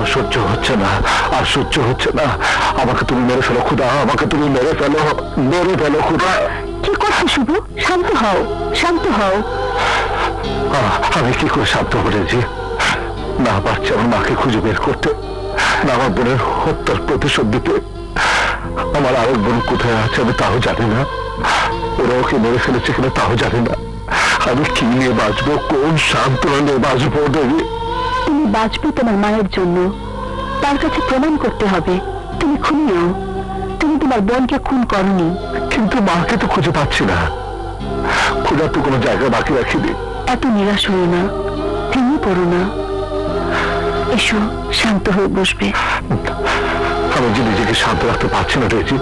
আর সহ্য হচ্ছে না আর সহ্য হচ্ছে না। আমাকে তুমি মেরে ফেলো খুদা। আমাকে তুমি মেরে ফেলো মেরে ফেলো খুদা। কি করছ শুভ? শান্ত হও শান্ত হও। আমি কি করে শান্ত না পারছি আমার মাকে খুঁজে বের করতে। না আমার বোনের হত্যার প্রতিশোধ দিতে আমার আরেক বোন কোথায় আছে আমি তাও জানি না। ওরা ওকে মেরে ফেলেছে কিনা তাও জানি না। আমি কি নিয়ে বাঁচবো? কোন সান্ত্বনা নিয়ে বাঁচবো দেবী? তুমি বাঁচবে তোমার মায়ের জন্য। তার কাছে প্রমাণ করতে হবে। তুমি খুনি নও। তুমি তোমার বোনকে খুন করনি। কিন্তু মাকে তো খুঁজে পাচ্ছি না। খোঁজার তো কোনো জায়গা বাকি রাখিনি এত নিরাশ হও না। ভেঙে পড়ো না। এসো শান্ত হয়ে বসবে। আমি যে নিজেকে শান্ত রাখতে পারছি না রয়েছি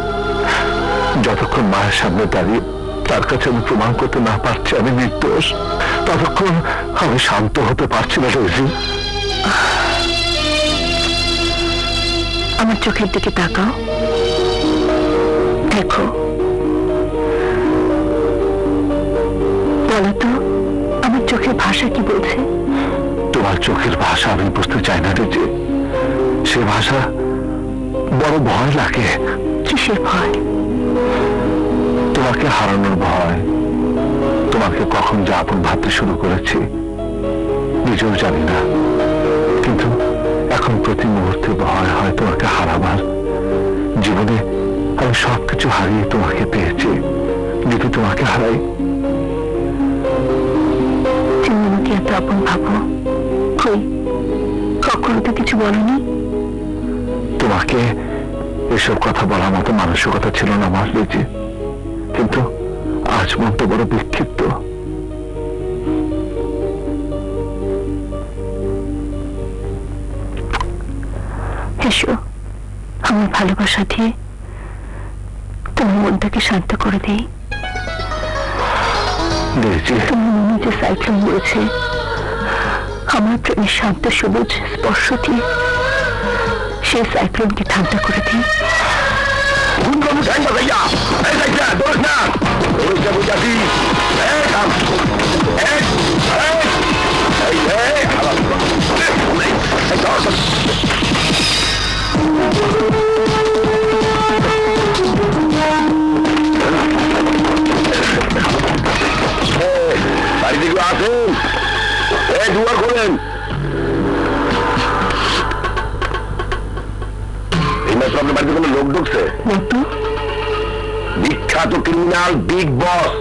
যতক্ষণ মায়ের সামনে দাঁড়িয়ে তার কাছে আমি প্রমাণ করতে না পারছি আমি নির্দোষ। ততক্ষণ আমি শান্ত হতে পারছি না রয়েছি আমার চোখের দিকে তাকাও। দেখো। বলো তো আমার চোখের ভাষা কি বলছে? তোমার চোখের ভাষা আমি বুঝতে চাই না রয়েছে সে ভাষা বড় ভয় লাগে। কিসের ভয়? তোমাকে হারানোর ভয়। তোমাকে কখন যে আপন ভাবতে শুরু করেছি নিজেও জানি না। কিন্তু এখন প্রতি মুহূর্তে ভয় হয় তোমাকে হারাবার। জীবনে আমি সবকিছু হারিয়ে তোমাকে পেয়েছি। যদি তোমাকে হারাই, তুমি আমাকে এত আপন ভাবো? কই কখনো তো কিছু বলনি? তোমাকে এসব কথা বলার মতো মানসিকতা ছিল না আমার কিন্তু আজ মন তো বড় বিক্ষিপ্ত। এসো। আমার ভালোবাসা দিয়ে তোমার মনটাকে শান্ত করে দিই। তোমার মনে যে সাইক্লোন রয়েছে আমার প্রেমের শান্ত সবুজ স্পর্শ দিয়ে সেই সাইক্লোনকে ঠান্ডা করে দিই। খোলেন এই মাত্র আপনার বাড়িতে কোনো লোক ঢুকছে? বিখ্যাত ক্রিমিনাল বিগ বস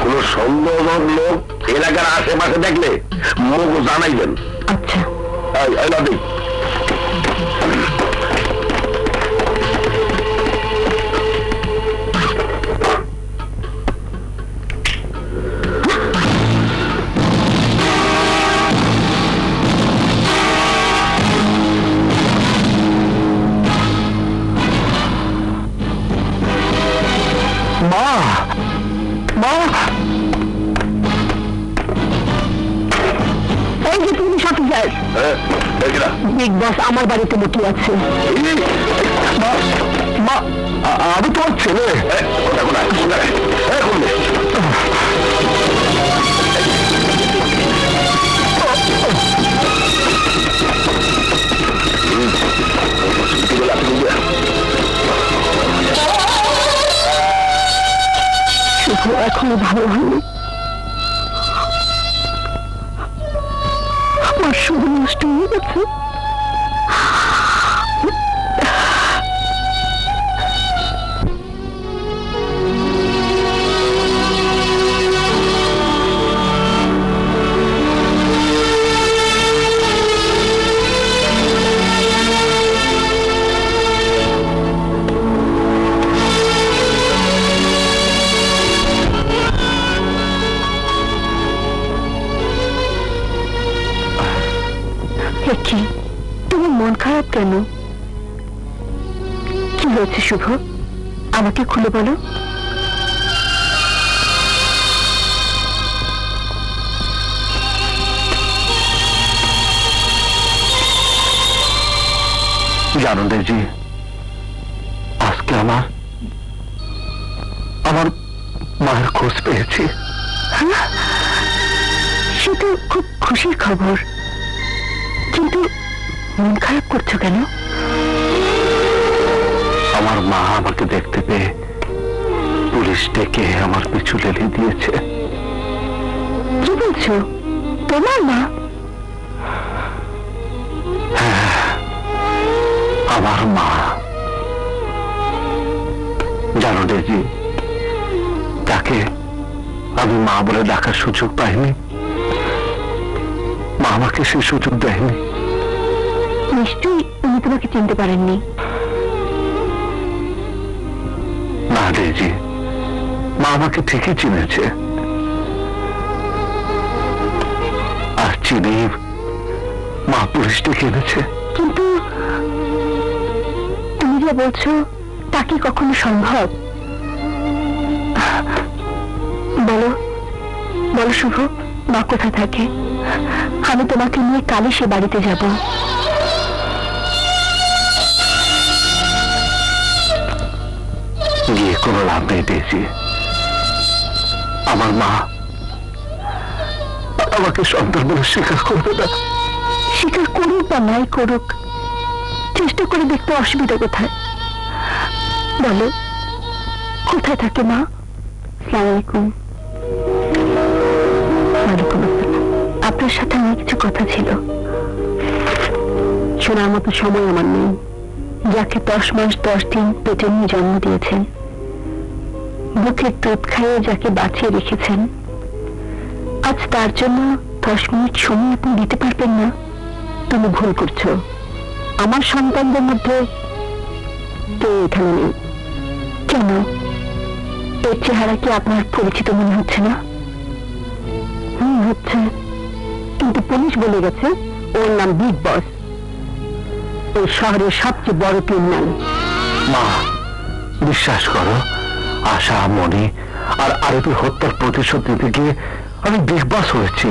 কোন সন্দেহজনক লোক এলাকার আশেপাশে দেখলে মুখ জানাইবেন। আচ্ছা। এই যে তুমি সাথে যাই হ্যাঁ, বিগ বস আমার বাড়িতে মুটি আছে। মা আমি তোমার ছেলে। এ, কোথায় কোথায়? কোথায়? এখনও ভালো হয়নি। আমার শুধু নষ্ট হয়ে গেছে। কি তোমার মন খারাপ কেন? কি হয়েছে শুভ? আমাকে খুলে বলো। জানো দেবজি আজকে আমার আমার মায়ের খোঁজ পেয়েছি। সে তো খুব খুশির খবর। কিন্তু মন খারাপ করছ কেন? আমার মা আমাকে দেখতে পেয়ে পুলিশ ডেকে আমার পিছু লেলি দিয়েছে। কি বলছো? তোমার মা? আমার মা। জানো ডেজি তাকে আমি মা বলে ডাকার সুযোগ পাইনি। মা আমাকে সে সুযোগ দেয়নি। নিশ্চয়ই উনি তোমাকে চিনতে পারেননি। না ডেজি মা আমাকে ঠিকই চিনেছে। আর চিনি মা পুলিশ ডেকে এনেছে কিন্তু তুমি যা বলছো তা কি কখনো সম্ভব? বলো বলো শুভ মা কোথায় থাকে? আমি তোমাকে নিয়ে কালই সে বাড়িতে যাব। গিয়ে কোনো লাভ নেই আমার মা আমাকে সন্তান বলে স্বীকার করবে না। স্বীকার করুক বা নাই করুক চেষ্টা করে দেখতে অসুবিধা কোথায়? বলো কোথায় থাকে মা? সালাম আলাইকুম। ওয়ালাইকুম আপনার সাথে আমার কিছু কথা ছিল। শোনার মতো সময় আমার নেই। যাকে দশ মাস, দশ দিন পেটে নিয়ে জন্ম দিয়েছেন। বুকের দুধ খাইয়ে যাকে বাঁচিয়ে রেখেছেন। আজ তার জন্য দশ মিনিট সময় আপনি দিতে পারবেন না। তুমি ভুল করছ। আমার সন্তানদের মধ্যে কেউ এখানে নেই। কেন? এর চেহারা কি আপনার পরিচিত মনে হচ্ছে না? হুম হচ্ছে কিন্তু পুলিশ বলে গেছে। ওর নাম বিগ বস এই শহরের সবচেয়ে বড় ক্রিমিনাল মা বিশ্বাস করো আশা মনি আর আরবি হত্যার প্রতিশোধ নিতে গিয়ে আমি বিগ বাস হয়েছি।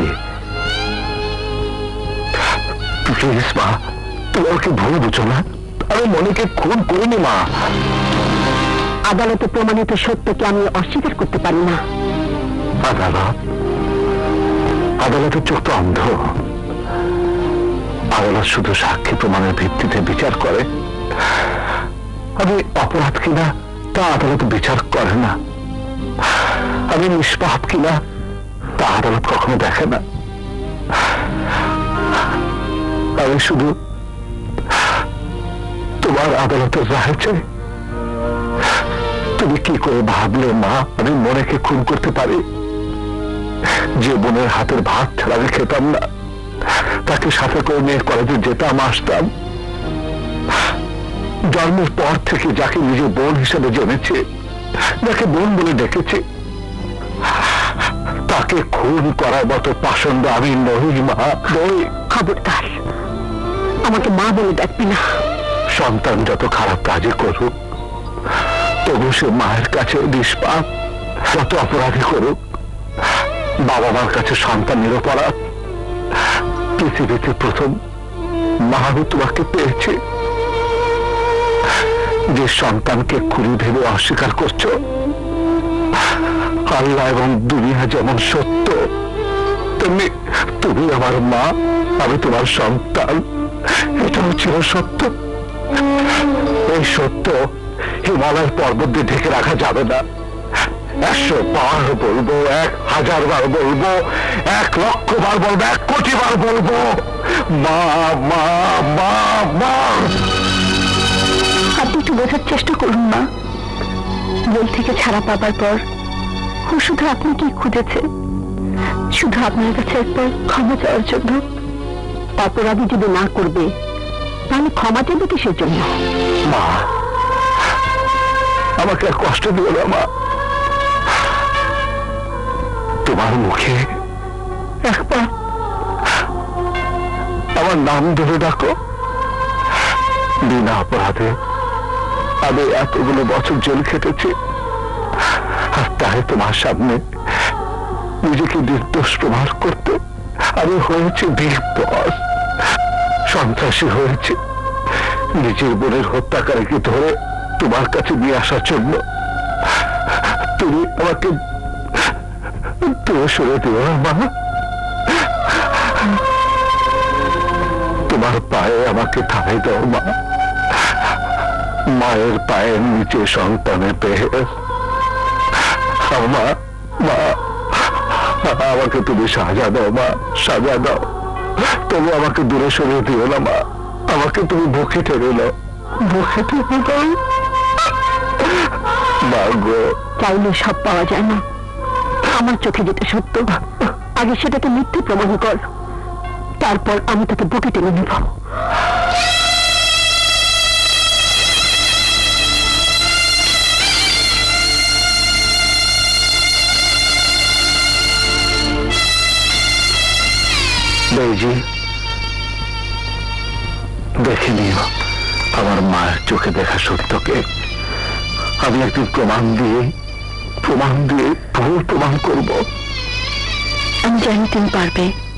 প্লিজ মা তুমি আমাকে ভুল বুঝো না। আমি মনিকে খুন করিনি মা। আদালতে প্রমাণিত সত্যকে আমি অস্বীকার করতে পারি না। আদালত? আদালতের চোখ তো অন্ধ। আদালত শুধু সাক্ষী প্রমাণের ভিত্তিতে বিচার করে। আমি অপরাধ কিনা, তা আদালত বিচার করে না। আমি নিষ্পাপ কিনা, তা আদালত কখনো দেখে না। আমি শুধু তোমার আদালতের রায় চাই। তুমি কি করে ভাবলে মা, আমি মনেকে খুন করতে পারি? যে বোনের হাতের ভাত ছাড়া আমি খেতাম না তাকে সাথে করে নিয়ে কলেজে যেতাম আসতাম। জন্মের পর থেকে যাকে নিজের বোন হিসেবে জেনেছে যাকে বোন বলে ডেকেছে তাকে খুন করার মতো পাষণ্ড আমি নই মা। নই খবরদার। আমাকে মা বলে ডাকবে না। সন্তান যত খারাপ কাজে করুক তবু সে মায়ের কাছে নিষ্পাপ যত অপরাধী করুক বাবা মার কাছে সন্তান নিরপরাধ পৃথিবীতে প্রথম মা আমি তোমাকে পেয়েছি। যে সন্তানকে খুলি ভেবে অস্বীকার করছ, আল্লাহ এবং দুনিয়া যেমন সত্য, তেমনি তুমি আমার মা, আমি তোমার সন্তান। এটাও ছিল সত্য। এই সত্য হিমালয়ের পর্বত দিয়ে ঢেকে রাখা যাবে না। একশো বার বলব এক হাজার বার বলব এক লক্ষ বার বলব এক কোটি বার বলব। মা মা মা মা। আপনি একটু বোঝার চেষ্টা করুন মা। জেল থেকে ছাড়া পাবার পর ও শুধু আপনাকেই খুঁজেছে? শুধু আপনার কাছে একবার ক্ষমা চাওয়ার জন্য? অপরাধী যদি না করবে তাহলে ক্ষমা চাইবে কিসের জন্য? মা আমাকে কষ্ট দিও না মা। তোমার মুখে একবার আমার নাম ধরে ডাকো। বিনা অপরাধে আমি এতগুলো বছর জেল খেটেছি, আর তাই তোমার সামনে নিজেকে নির্দোষ প্রমাণ করতে আমি হয়েছি বিগ সন্ত্রাসী হয়েছে। নিজের বোনের হত্যাকারীকে ধরে তোমার কাছে নিয়ে আসার জন্য তুমি আমাকে দিও না, মা তোমার পায়ে আমাকে ঠাই দাও মা। মায়ের পায়ের নিচে সন্তানের পেয়ে। মা মা আমাকে তুমি সাজা দাও মা সাজা দাও। তবু আমাকে দূরে সরিয়ে দিও না মা। আমাকে তুমি বুকে টেনে নাও। বুকে নাও। মা গো। চাইলে সব পাওয়া যায় না আমার চোখে যেটা সত্য, আগে সেটাকে মিথ্যে প্রমাণ কর। তারপর আমি তাকে বুকে টেনে নেব। দেখে নিও, আমার মায়ের চোখে দেখা সত্যকে। আমি একদিন প্রমাণ দিয়ে প্রমাণ দিয়ে ভুল প্রমাণ করব। আমি জানি তুমি পারবে।